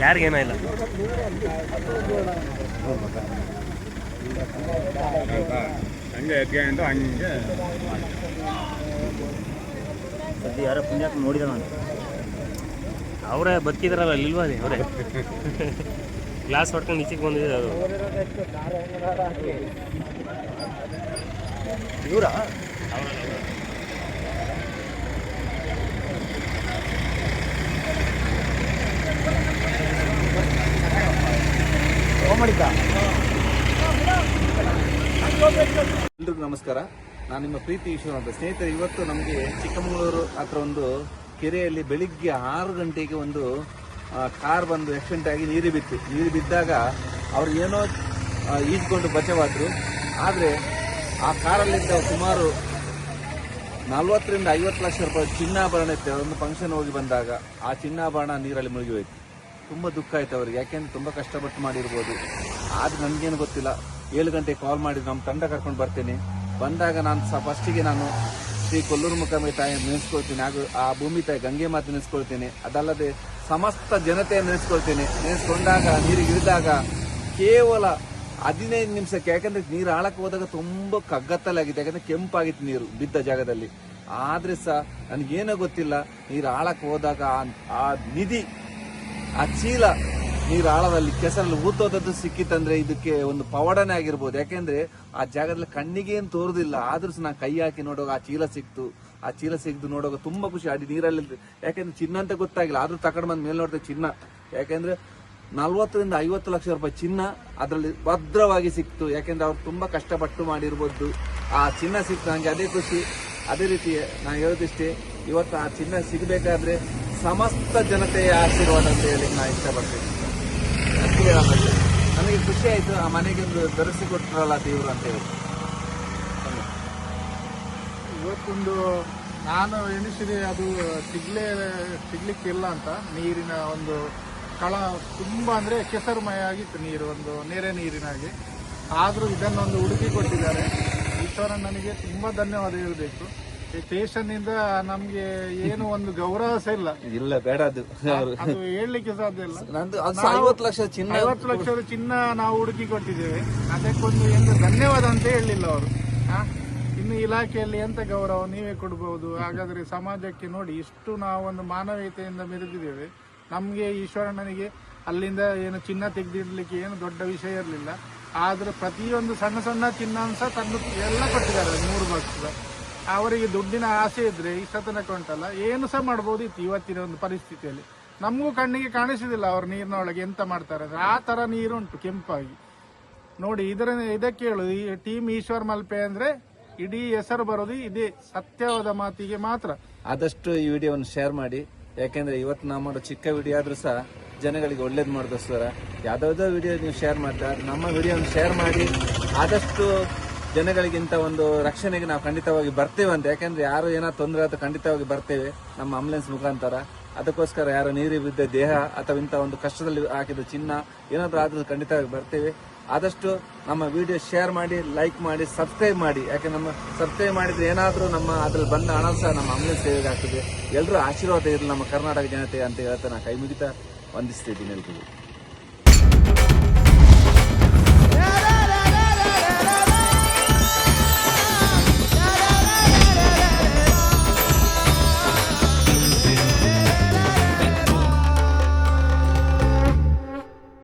ಯಾರಿಗೇನು ಇಲ್ಲ ಹಂಗೆ ಹಂಗೆ ಸದ್ಯ ಯಾರೋ ಪುಣ್ಯಾತ್ಮ ನೋಡಿದ ನಾನು ಅವರೇ ಬದುಕಿದ್ರಲ್ಲ ಅಲ್ಲಿಲ್ವಾ ಅದೇ ಅವರೇ ಗ್ಲಾಸ್ ಹೊಡ್ಕೊಂಡು ಈಚೆಗೆ ಬಂದಿದ್ದಾರೆ ಅದು ಇವರಾ? ಎಲ್ರಿಗೂ ನಮಸ್ಕಾರ. ನಾನು ನಿಮ್ಮ ಪ್ರೀತಿ ಈಶ್ವರ ಅಂತ. ಸ್ನೇಹಿತರೆ, ಇವತ್ತು ನಮಗೆ ಚಿಕ್ಕಮಗಳೂರು ಹತ್ರ ಒಂದು ಕೆರೆಯಲ್ಲಿ ಬೆಳಿಗ್ಗೆ ಆರು ಗಂಟೆಗೆ ಒಂದು ಕಾರ್ ಬಂದು ಆಕ್ಸಿಡೆಂಟ್ ಆಗಿ ನೀರು ಬಿತ್ತು. ನೀರು ಬಿದ್ದಾಗ ಅವ್ರು ಏನೋ ಈಜ್ಕೊಂಡು ಬಚಾವಾದ್ರು. ಆದರೆ ಆ ಕಾರಲ್ಲಿದ್ದ ಸುಮಾರು ನಲ್ವತ್ತರಿಂದ ಐವತ್ತು ಲಕ್ಷ ರೂಪಾಯಿ ಚಿನ್ನಾಭರಣ ಇತ್ತು. ಒಂದು ಫಂಕ್ಷನ್ ಹೋಗಿ ಬಂದಾಗ ಆ ಚಿನ್ನಾಭರಣ ನೀರಲ್ಲಿ ಮುಳುಗಿ ಹೋಯ್ತು. ತುಂಬ ದುಃಖ ಆಯ್ತು ಅವರಿಗೆ. ಯಾಕೆಂದ್ರೆ ತುಂಬ ಕಷ್ಟಪಟ್ಟು ಮಾಡಿರ್ಬೋದು. ಆದ್ರೆ ನನಗೇನು ಗೊತ್ತಿಲ್ಲ. ಏಳು ಗಂಟೆಗೆ ಕಾಲ್ ಮಾಡಿ ನಮ್ಮ ತಂಡ ಕರ್ಕೊಂಡು ಬರ್ತೀನಿ. ಬಂದಾಗ ನಾನು ಸ ಫಸ್ಟಿಗೆ ನಾನು ಶ್ರೀ ಕೊಲ್ಲೂರು ಮುಖಮಿ ತಾಯಿ ನೆನೆಸ್ಕೊಳ್ತೀನಿ. ಹಾಗೂ ಆ ಭೂಮಿ ತಾಯಿ ಗಂಗೆ ಮಾತು ನೆನೆಸ್ಕೊಳ್ತೀನಿ. ಅದಲ್ಲದೆ ಸಮಸ್ತ ಜನತೆಯನ್ನು ನೆನೆಸ್ಕೊಳ್ತೀನಿ. ನೆನೆಸ್ಕೊಂಡಾಗ, ನೀರಿಗೆ ಇಳಿದಾಗ ಕೇವಲ ಹದಿನೈದು ನಿಮಿಷಕ್ಕೆ, ಯಾಕಂದ್ರೆ ನೀರು ಆಳಕ್ಕೆ ಹೋದಾಗ ತುಂಬ ಕಗ್ಗತ್ತಲಾಗಿದೆ. ಯಾಕಂದ್ರೆ ಕೆಂಪಾಗಿತ್ತು ನೀರು ಬಿದ್ದ ಜಾಗದಲ್ಲಿ. ಆದ್ರೆ ಸಹ ನನಗೇನೋ ಗೊತ್ತಿಲ್ಲ. ನೀರು ಆಳಕ್ಕೆ ಹೋದಾಗ ಆ- ಆ ನಿಧಿ ಆ ಚೀಲ ನೀರು ಆಳದಲ್ಲಿ ಕೆಸರಲ್ಲಿ ಊತೋದದ್ದು ಸಿಕ್ಕಿತ್ತಂದ್ರೆ ಇದಕ್ಕೆ ಒಂದು ಪವಾಡನೇ ಆಗಿರ್ಬೋದು. ಯಾಕೆಂದ್ರೆ ಆ ಜಾಗದಲ್ಲಿ ಕಣ್ಣಿಗೆ ಏನು ತೋರುದಿಲ್ಲ. ಆದ್ರೂ ನಾ ಕೈ ಹಾಕಿ ನೋಡುವಾಗ ಆ ಚೀಲ ಸಿಕ್ತು. ಆ ಚೀಲ ಸಿಗ್ದು ನೋಡುವಾಗ ತುಂಬಾ ಖುಷಿ. ಅಡಿ ನೀರಲ್ಲಿ ಯಾಕೆಂದ್ರೆ ಚಿನ್ನ ಅಂತ ಗೊತ್ತಾಗಿಲ್ಲ. ಆದ್ರೂ ತಗೊಂಡು ಬಂದ ಮೇಲೆ ನೋಡಿದ್ರೆ ಚಿನ್ನ. ಯಾಕೆಂದ್ರೆ ನಲ್ವತ್ತರಿಂದ ಐವತ್ತು ಲಕ್ಷ ರೂಪಾಯಿ ಚಿನ್ನ ಅದರಲ್ಲಿ ಭದ್ರವಾಗಿ ಸಿಕ್ತು. ಯಾಕೆಂದ್ರೆ ಅವ್ರು ತುಂಬಾ ಕಷ್ಟಪಟ್ಟು ಮಾಡಿರ್ಬೋದು. ಆ ಚಿನ್ನ ಸಿಕ್ತು. ನನಗೆ ಅದೇ ಖುಷಿ. ಅದೇ ರೀತಿ ನಾನು ಹೇಳೋದಿಷ್ಟೇ. ಇವತ್ತು ಆ ಚಿನ್ನ ಸಿಗಬೇಕಾದ್ರೆ ಸಮಸ್ತ ಜನತೆಯ ಆಶೀರ್ವಾದ ಅಂತ ಹೇಳಿ ನಾ ಇಷ್ಟಪಡ್ತೀನಿ. ನನಗೆ ಖುಷಿ ಆಯಿತು, ಆ ಮನೆಗೆ ಒಂದು ದೊರಸಿ ಕೊಟ್ಟರಲ್ಲ ದೇವರು ಅಂತ ಹೇಳಿ. ಇವತ್ತೊಂದು ನಾನು ಎಣಿಸಿದೆ, ಅದು ಸಿಗ್ಲೇ ಸಿಗ್ಲಿಕ್ಕಿಲ್ಲ ಅಂತ. ನೀರಿನ ಒಂದು ಕಳ ತುಂಬ ಅಂದರೆ ಕೆಸರುಮಯ ಆಗಿತ್ತು ನೀರು, ಒಂದು ನೆರೆ ನೀರಿನಾಗಿ. ಆದರೂ ಇದನ್ನೊಂದು ಹುಡುಕಿ ಕೊಟ್ಟಿದ್ದಾರೆ. ಈಶ್ವರಣ್ಣನಿಗೆ ತುಂಬ ಧನ್ಯವಾದ ಹೇಳಬೇಕು. ಈ ಸ್ಟೇಷನ್ನಿಂದ ನಮ್ಗೆ ಏನು ಒಂದು ಗೌರವ ಸಹ ಇಲ್ಲ. ಇಲ್ಲ ಬೇಡ ಅದು. ಅವ್ರು- ಅದು ಹೇಳಲಿಕ್ಕೆ ಸಾಧ್ಯ ಇಲ್ಲ. ನಂದು ಅದು ಸಹ ಐವತ್ತು ಲಕ್ಷ ಚಿನ್ನ ಐವತ್ತು ಲಕ್ಷದ ಚಿನ್ನ ನಾವು ಹುಡುಕಿ ಕೊಟ್ಟಿದ್ದೇವೆ. ಅದಕ್ಕೊಂದು ಎಂದು ಧನ್ಯವಾದ ಅಂತ ಹೇಳಲಿಲ್ಲ ಅವರು. ಇನ್ನು ಇಲಾಖೆಯಲ್ಲಿ ಎಂತ ಗೌರವ ನೀವೇ ಕೊಡಬಹುದು ಹಾಗಾದ್ರೆ ಸಮಾಜಕ್ಕೆ ನೋಡಿ ಇಷ್ಟು ನಾವು ಒಂದು ಮಾನವೀಯತೆಯಿಂದ ಮೆರೆದಿದ್ದೇವೆ. ನಮಗೆ ಈಶ್ವರಣ್ಣನಿಗೆ ಅಲ್ಲಿಂದ ಏನು ಚಿನ್ನ ತೆಗೆದಿಡ್ಲಿಕ್ಕೆ ಏನು ದೊಡ್ಡ ವಿಷಯ ಇರಲಿಲ್ಲ. ಆದ್ರೆ ಪ್ರತಿಯೊಂದು ಸಣ್ಣ ಸಣ್ಣ ಚಿನ್ನ ಸಹ ತಂದು ಎಲ್ಲ ಕೊಟ್ಟಿದ್ದಾರೆ ಮೂರು ಬಾಕ್ಸ್ ಅವರಿಗೆ ದುಡ್ಡಿನ ಆಸೆ ಇದ್ರೆ ಈ ಸತನಕ ಉಂಟಲ್ಲ, ಏನು ಸಹ ಮಾಡ್ಬೋದಿತ್ತು ಇವತ್ತಿನ ಒಂದು ಪರಿಸ್ಥಿತಿಯಲ್ಲಿ. ನಮಗೂ ಕಣ್ಣಿಗೆ ಕಾಣಿಸುದಿಲ್ಲ ಅವ್ರ ನೀರಿನ ಒಳಗೆ ಎಂತ ಮಾಡ್ತಾರೆ ಆ ತರ ನೀರು ಉಂಟು ಕೆಂಪಾಗಿ. ನೋಡಿ, ಇದರ ಇದಕ್ಕೆ ಹೇಳು, ಈ ಟೀಮ್ ಈಶ್ವರ್ ಮಲ್ಪೆ ಅಂದ್ರೆ ಇಡೀ ಹೆಸರು ಬರೋದು ಇದೇ ಸತ್ಯವಾದ ಮಾತಿಗೆ ಮಾತ್ರ. ಆದಷ್ಟು ಈ ವಿಡಿಯೋವನ್ನು ಶೇರ್ ಮಾಡಿ. ಯಾಕೆಂದ್ರೆ ಇವತ್ತು ನಾವು ಮಾಡೋ ಚಿಕ್ಕ ವಿಡಿಯೋ ಆದ್ರೂ ಸಹ ಜನಗಳಿಗೆ ಒಳ್ಳೇದು ಮಾಡೋದೋಸ್ಕರ ಯಾವ್ದಾವ್ದೋ ವಿಡಿಯೋ ನೀವು ಶೇರ್ ಮಾಡ್ತಾರೆ ನಮ್ಮ ವಿಡಿಯೋವನ್ನು ಶೇರ್ ಮಾಡಿ. ಆದಷ್ಟು ಜನಗಳಿಗಿಂತ ಒಂದು ರಕ್ಷಣೆಗೆ ನಾವು ಖಂಡಿತವಾಗಿ ಬರ್ತೇವೆ ಅಂತ. ಯಾಕೆಂದ್ರೆ ಯಾರು ಏನಾದ್ರು ತೊಂದರೆ ಆದ್ರೆ ಖಂಡಿತವಾಗಿ ಬರ್ತೇವೆ ನಮ್ಮ ಆಂಬುಲೆನ್ಸ್ ಮುಖಾಂತರ. ಅದಕ್ಕೋಸ್ಕರ ಯಾರು ನೀರಿ ಬಿದ್ದ ದೇಹ ಅಥವಾ ಇಂಥ ಒಂದು ಕಷ್ಟದಲ್ಲಿ ಹಾಕಿದ ಚಿನ್ನ ಏನಾದರೂ ಆದ್ರೂ ಖಂಡಿತವಾಗಿ ಬರ್ತೇವೆ. ಆದಷ್ಟು ನಮ್ಮ ವಿಡಿಯೋ ಶೇರ್ ಮಾಡಿ ಲೈಕ್ ಮಾಡಿ ಸಬ್ಸ್ಕ್ರೈಬ್ ಮಾಡಿ. ಯಾಕೆ ನಮ್ಮ ಸಬ್ಸ್ಕ್ರೈಬ್ ಮಾಡಿದ್ರೆ ಏನಾದರೂ ನಮ್ಮ ಅದ್ರಲ್ಲಿ ಬಂದ ಹಣ ಸಹ ನಮ್ಮ ಆಂಬುಲೆನ್ಸ್ ಸೇವೆಗೆ ಆಗ್ತದೆ. ಎಲ್ಲರೂ ಆಶೀರ್ವಾದ ಇರಲಿ ನಮ್ಮ ಕರ್ನಾಟಕ ಜನತೆ ಅಂತ ಹೇಳ್ತಾ ನಾನು ಕೈ ಮುಗಿತಾ ವಂದಿಸ್ತಿದ್ದೀನಿ ಎಲ್ರಿಗೂ.